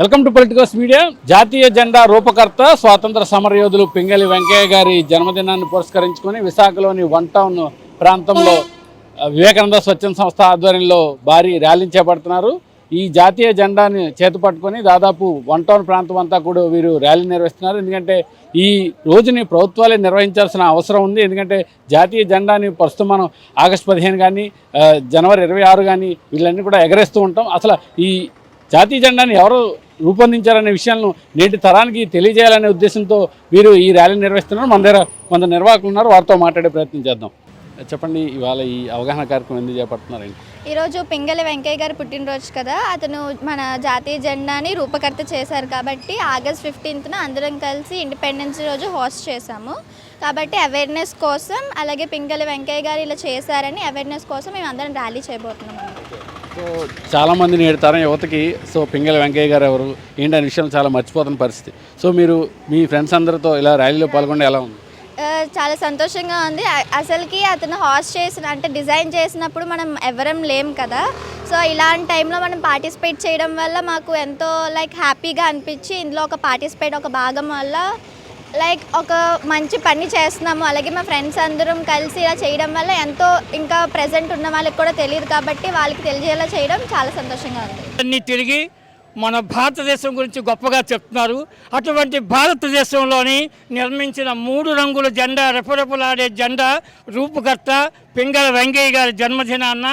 Welcome to politicals media. జాతీయ జెండా రూపకర్త స్వాతంత్ర సమరయోధులు పింగళి వెంకయ్య గారి జన్మదినాన్ని పురస్కరించుకొని విశాఖలోని వన్ టౌన్ ప్రాంతంలో వివేకానంద స్వచ్ఛంద సంస్థ ఆధ్వర్యంలో భారీ ర్యాలీని చేపడుతున్నారు. ఈ జాతీయ జెండాని చేతుపట్టుకొని దాదాపు వన్ టౌన్ ప్రాంతం అంతా కూడా వీరు ర్యాలీ నిర్వహిస్తున్నారు. ఎందుకంటే ఈ రోజుని ప్రభుత్వాలే నిర్వహించాల్సిన అవసరం ఉంది. ఎందుకంటే జాతీయ జెండాని ప్రస్తుతం మనం ఆగస్టు పదిహేను కానీ జనవరి ఇరవై ఆరు కానీ వీళ్ళన్నీ కూడా ఎగరేస్తూ ఉంటాం. అసలు ఈ జాతీయ జెండాని ఎవరు రూపొందించారనే విషయాలను నేటి తరానికి తెలియజేయాలనే ఉద్దేశంతో వీరు ఈ ర్యాలీ నిర్వహిస్తున్నారు. మన దగ్గర కొంత నిర్వాహకులు ఉన్నారు. వారితో మాట్లాడే ప్రయత్నం చేద్దాం. చెప్పండి ఇవాళ ఈ అవగాహన కార్యక్రమం ఎందుకు చేపడుతున్నారండి? ఈరోజు పింగళి వెంకయ్య గారు పుట్టినరోజు కదా. అతను మన జాతీయ జెండాని రూపకర్త చేశారు కాబట్టి ఆగస్ట్ ఫిఫ్టీన్త్న అందరం కలిసి ఇండిపెండెన్స్ రోజు హోస్ట్ చేశాము. కాబట్టి అవేర్నెస్ కోసం అలాగే పింగళి వెంకయ్య గారు ఇలా చేశారని అవేర్నెస్ కోసం మేము అందరం ర్యాలీ చేయబోతున్నాం సో చాలామంది నేటి తరం యువతకి. సో పింగళ వెంకయ్య గారు ఎవరు? ఏంటనే విషయం చాలా మర్చిపోతున్న పరిస్థితి. సో మీరు మీ ఫ్రెండ్స్ అందరితో ఇలా ర్యాలీలో పాల్గొంటే ఎలా ఉంది? చాలా సంతోషంగా ఉంది. అసలుకి అతను హాస్ట్ చేసిన అంటే డిజైన్ చేసినప్పుడు మనం ఎవరం లేం కదా. సో ఇలాంటి టైంలో మనం పార్టిసిపేట్ చేయడం వల్ల మాకు ఎంతో లైక్ హ్యాపీగా అనిపించి ఇందులో ఒక పార్టిసిపేట్ ఒక భాగం వల్ల లైక్ ఒక మంచి పని చేస్తున్నాము అలాగే మా ఫ్రెండ్స్ అందరం కలిసి ఇలా చేయడం వల్ల ఎంతో ఇంకా ప్రజెంట్ ఉన్న వాళ్ళకి కూడా తెలియదు కాబట్టి వాళ్ళకి తెలియజేలా చేయడం చాలా సంతోషంగా ఉంది. అన్ని తిరిగి మన భారతదేశం గురించి గొప్పగా చెప్తున్నారు. అటువంటి భారతదేశంలోని నిర్మించిన మూడు రంగుల జెండా రెపరెపలాడే జెండా రూపకర్త పింగళ వెంకయ్య గారి జన్మదినాన్న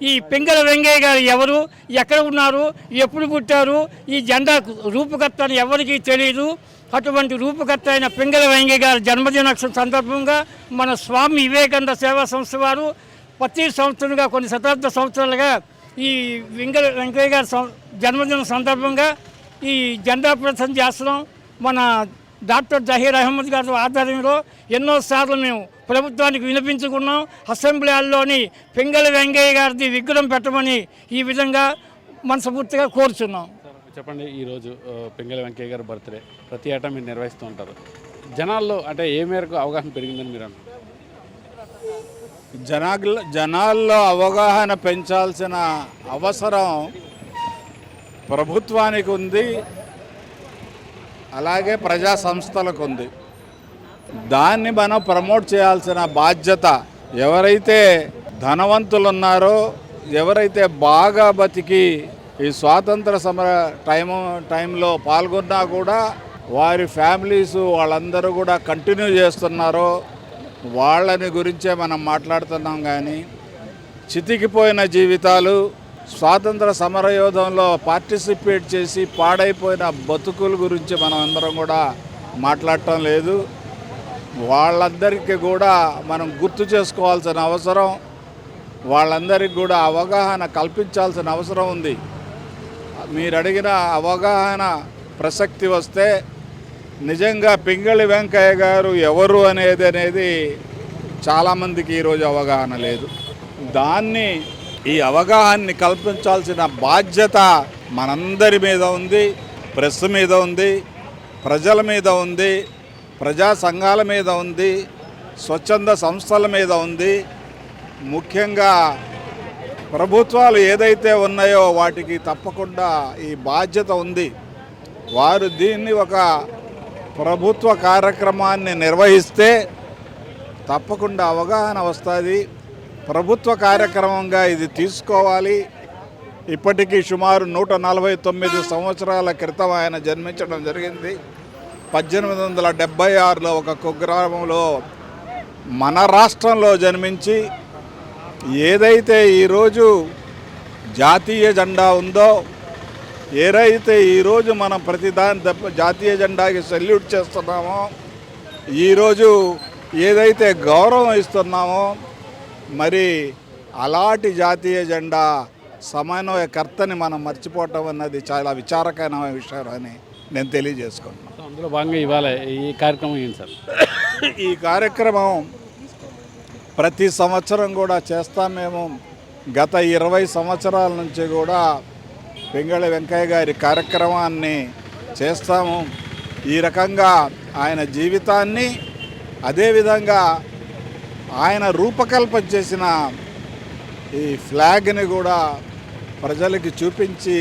ఈ పింగళ వెంకయ్య గారు ఎవరు ఎక్కడ ఉన్నారు ఎప్పుడు పుట్టారు ఈ జెండా రూపుకర్త అని ఎవరికీ తెలియదు అటువంటి రూపకర్త అయిన పింగళ వెంకయ్య గారి జన్మదిన సందర్భంగా మన స్వామి వివేకానంద సేవా సంస్థ వారు ప్రతి సంవత్సరంగా కొన్ని శతాబ్ద సంవత్సరాలుగా ఈ వెంకట వెంకయ్య గారి జన్మదిన సందర్భంగా ఈ జెండా ప్రదర్శన చేస్తున్నాం. మన డాక్టర్ జహీర్ అహ్మద్ గారి ఆధ్వర్యంలో ఎన్నోసార్లు మేము ప్రభుత్వానికి వినిపించుకున్నాం. అసెంబ్లీ హాల్లోని పింగళ వెంకయ్య గారిది విగ్రహం పెట్టమని ఈ విధంగా మనస్ఫూర్తిగా కోరుచున్నాం. చెప్పండి ఈరోజు ఆ, వెంకయ్య గారి బర్త్డే. ప్రతి ఏటా మీరు నిర్వహిస్తూ ఉంటారు. జనాల్లో అంటే ఏ మేరకు అవగాహన పెరిగిందని మీరు అంటారు జనాల్లో అవగాహన పెంచాల్సిన అవసరం ప్రభుత్వానికి ఉంది అలాగే ప్రజా సంస్థలకు ఉంది. దాన్ని మనం ప్రమోట్ చేయాల్సిన బాధ్యత ఎవరైతే ధనవంతులు ఉన్నారో ఎవరైతే బాగా బతికి ఈ స్వాతంత్ర సమర టైము టైంలో పాల్గొన్నా కూడా వారి ఫ్యామిలీస్ వాళ్ళందరూ కూడా కంటిన్యూ చేస్తున్నారో. వాళ్ళని గురించే మనం మాట్లాడుతున్నాం కానీ చితికిపోయిన జీవితాలు స్వాతంత్ర సమరయోధంలో పార్టిసిపేట్ చేసి పాడైపోయిన బతుకుల గురించి మనం అందరం కూడా మాట్లాడటం లేదు. వాళ్ళందరికీ కూడా మనం గుర్తు చేసుకోవాల్సిన అవసరం వాళ్ళందరికీ కూడా అవగాహన కల్పించాల్సిన అవసరం ఉంది. మీరు అడిగిన అవగాహన ప్రసక్తి వస్తే నిజంగా పింగళి వెంకయ్య గారు ఎవరు అనేది అనేది చాలామందికి ఈరోజు అవగాహన లేదు. దాన్ని ఈ అవగాహనని కల్పించాల్సిన బాధ్యత మనందరి మీద ఉంది ప్రెస్ మీద ఉంది ప్రజల మీద ఉంది ప్రజా సంఘాల మీద ఉంది స్వచ్ఛంద సంస్థల మీద ఉంది. ముఖ్యంగా ప్రభుత్వాలు ఏదైతే ఉన్నాయో వాటికి తప్పకుండా ఈ బాధ్యత ఉంది. వారు దీన్ని ఒక ప్రభుత్వ కార్యక్రమాన్ని నిర్వహిస్తే తప్పకుండా అవగాహన వస్తుంది. ప్రభుత్వ కార్యక్రమంగా ఇది తీసుకోవాలి. ఇప్పటికీ సుమారు నూట నలభై తొమ్మిది సంవత్సరాల క్రితం ఆయన జన్మించడం జరిగింది. పద్దెనిమిది వందల డెబ్భై ఆరులో ఒక కుగ్రామంలో మన రాష్ట్రంలో జన్మించి ఏదైతే ఈరోజు జాతీయ జెండా ఉందో ఏదైతే ఈరోజు మనం ప్రతిదాని తప్ప జాతీయ జెండాకి సెల్యూట్ చేస్తున్నామో ఈరోజు ఏదైతే గౌరవం ఇస్తున్నామో మరి అలాంటి జాతీయ జెండా సమన్వయకర్తని మనం మర్చిపోవటం అన్నది చాలా విచారకరమైన విషయం అని నేను తెలియజేసుకుంటున్నాను. అందులో భాగంగా ఇవాళ ఈ కార్యక్రమం ఏంటి సార్? ఈ కార్యక్రమం ప్రతి సంవత్సరం కూడా చేస్తాం మేము. గత ఇరవై సంవత్సరాల నుంచి కూడా పింగళి వెంకయ్య గారి కార్యక్రమాన్ని చేస్తాము. ఈ రకంగా ఆయన జీవితాన్ని అదేవిధంగా ఆయన రూపకల్పన చేసిన ఈ ఫ్లాగ్ని కూడా ప్రజలకి చూపించి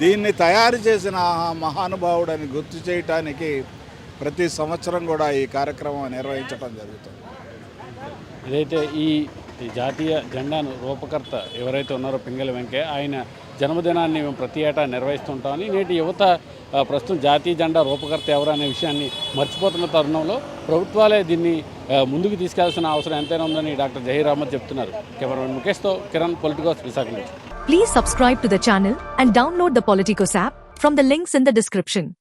దీన్ని తయారు చేసిన మహానుభావుడని గుర్తు చేయటానికి ప్రతి సంవత్సరం కూడా ఈ కార్యక్రమం నిర్వహించడం జరుగుతుంది. ఇదైతే ఈ జాతీయ జెండాను రూపకర్త ఎవరైతే ఉన్నారో పింగళి వెంకయ్య ఆయన జన్మదినాన్ని మేము ప్రతి ఏటా నిర్వహిస్తుంటామని నేటి యువత ప్రస్తుతం జాతీయ జెండా రూపకర్త ఎవరు అనే విషయాన్ని మర్చిపోతున్న తరుణంలో ప్రభుత్వాలే దీన్ని ముందుకు తీసుకెళ్ళాల్సిన అవసరం ఎంతైనా ఉందని డాక్టర్ జహీర్ అహ్మద్ చెప్తున్నారు. కెమెరామెన్ ముఖేష్తో కిరణ్ పొలిటికోస్ విశాఖ నుంచి. Please subscribe to the channel and download the Politicos app from the links in the description